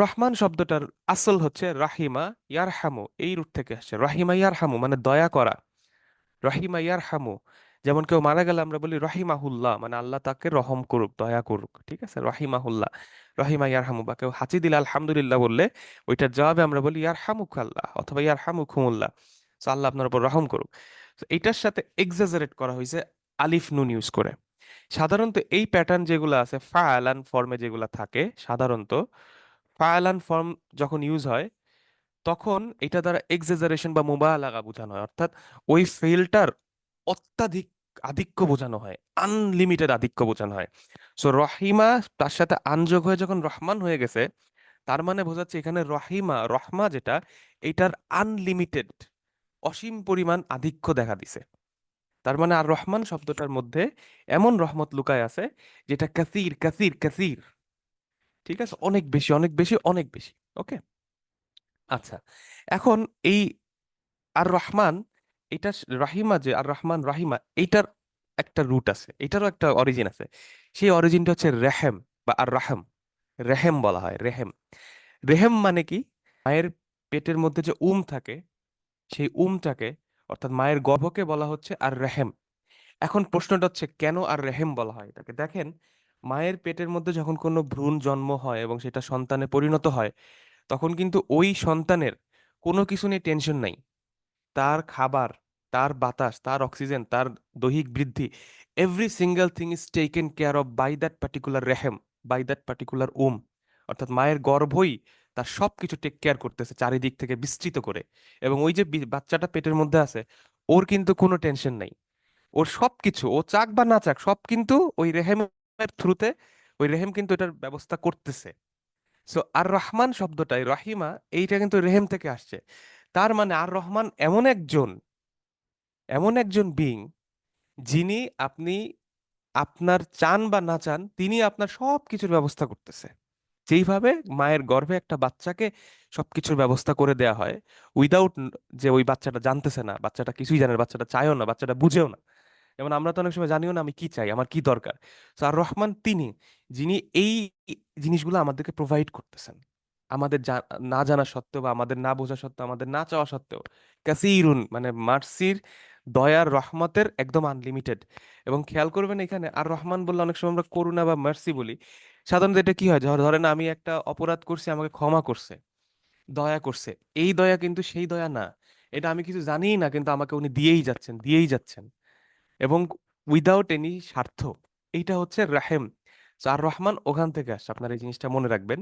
রহমান শব্দটার আসল হচ্ছে রাহিমা ইয়ারহামু, এই রুট থেকে আসছে। রাহিমা ইয়ারহামু মানে দয়া করা। রহিমা ইয়ারহামু, যেমন কেউ মারা গেলে আমরা বলি রহিমাহুল্লাহ মানে আল্লাহ তাকে রহম করুক, দয়া করুক, ঠিক আছে? রহিমাহুল্লাহ, রহিমা ইয়ারহামু, বা কেউ হাঁচি দিলে আলহামদুলিল্লাহ বললে, ওইটার জবাবে আমরা বলি ইয়ারহামুক আল্লাহ অথবা ইয়ারহামুকুমুল্লাহ। তো আল্লাহ আপনার উপর রহম করুক। তো এটার সাথে এক্সাজারেট করা হয়েছে আলিফ নুন ইউজ করে। সাধারণত এই প্যাটার্ন যেগুলো আছে ফায়ালান ফর্মে যেগুলো থাকে, সাধারণত ফায়ালান ফর্ম যখন ইউজ হয়, তখন এটা দ্বারা এক্সাজারেশন বা মুবালাগা বোঝানো হয়। অর্থাৎ ওই ফেলটার অত্যাধিক আধিক্য বোঝানো হয় আনলিমিটেড আধিক্য বোঝানো হয়। সো রহিমা তার সাথে আনযোগ হয়ে যখন রহমান হয়ে গেছে, তার মানে বোঝাচ্ছে এখানে রহিমা, রহমা যেটা, এটার আনলিমিটেড অসীম পরিমাণ আধিক্য দেখা দিছে। তার মানে আর রহমান শব্দটার মধ্যে এমন রহমত লুকায় আছে, যেটা কাসির কাসির কাসির। ঠিক আছে? অনেক বেশি অনেক বেশি অনেক বেশি। ওকে? আচ্ছা এখন এই আর রহমান এটা রাহিমা যে আর রহমান রাহিমা এইটার একটা রুট আছে। এটারও একটা অরিজিন আছে। সেই অরিজিনটা হচ্ছে রেহেম বা আর রাহেম রেহেম বলা হয়, রেহেম। রেহেম মানে কি? মায়ের পেটের মধ্যে যে উম থাকে, সেই উমটাকে, অর্থাৎ মায়ের গর্ভকে বলা হচ্ছে আর রেহেম এখন প্রশ্নটা হচ্ছে, কেন আর রেহেম বলা হয় এটাকে? দেখেন মায়ের পেটের মধ্যে যখন কোনো ভ্রূণ জন্ম হয় এবং সেটা সন্তানে পরিণত হয়, তখন কিন্তু ওই সন্তানের কোনো কিছু নিয়ে টেনশন নাই। তার খাবার, তার বাতাস, তার অক্সিজেন তার দৈহিক বৃদ্ধি every single thing is taken care of by that particular রেহেম by that particular womb অর্থাৎ মায়ের গর্ভই তার সব কিছু টেক কেয়ার করতেছে চারিদিক থেকে বিস্তৃত করে এবং ওই যে বাচ্চাটা পেটের মধ্যে আছে, ওর কিন্তু কোনো টেনশন নাই। ওর সব কিছু ও চাক বা না চাক, সব কিন্তু ওই রেহেমের থ্রুতে ওই রেহেম কিন্তু এটার ব্যবস্থা করতেছে। সো আর রহমান শব্দটাই, রহিমা, এইটা কিন্তু রেহেম থেকে আসছে। তার মানে আর রহমান এমন একজন এমন একজন বিং যিনি আপনি আপনার চান বা না চান, তিনি আপনার সব কিছুর ব্যবস্থা করতেছে। যেইভাবে মায়ের গর্ভে একটা বাচ্চাকে সবকিছুর ব্যবস্থা করে দেয়া হয় উইদাউট যে ওই বাচ্চাটা জানতেছে না, বাচ্চাটা কিছুই জানে বাচ্চাটা চায়ও না, বাচ্চাটা বুঝেও না। যেমন আমরা তো অনেক সময় জানিও না আমি কি চাই, আমার কি দরকার। তো আর রহমান তিনি, যিনি এই জিনিসগুলো আমাদেরকে প্রোভাইড করতেছেন। আমাদের না জানা সত্ত্বেও বা আমাদের না বোঝা সত্ত্বেও, আমাদের না চাওয়া সত্ত্বেও। কাসিরুন মানে মার্সির দয়ার রহমতের একদম আনলিমিটেড এবং খেয়াল করবেন এখানে, আর রহমান বললে অনেক সময় আমরা করুণা বা মার্সি বলি। সাধারণত এটা কি হয়? ধরেন আমি একটা অপরাধ করছি, আমাকে ক্ষমা করছে, দয়া করছে। এই দয়া কিন্তু সেই দয়া না। এটা আমি কিছু জানিই না, কিন্তু আমাকে উনি দিয়েই যাচ্ছেন দিয়েই যাচ্ছেন। এবং উইদাউট এনি স্বার্থ, এইটা হচ্ছে রাহেম। আর রহমান ওখান থেকে আসছে। আপনার এই জিনিসটা মনে রাখবেন।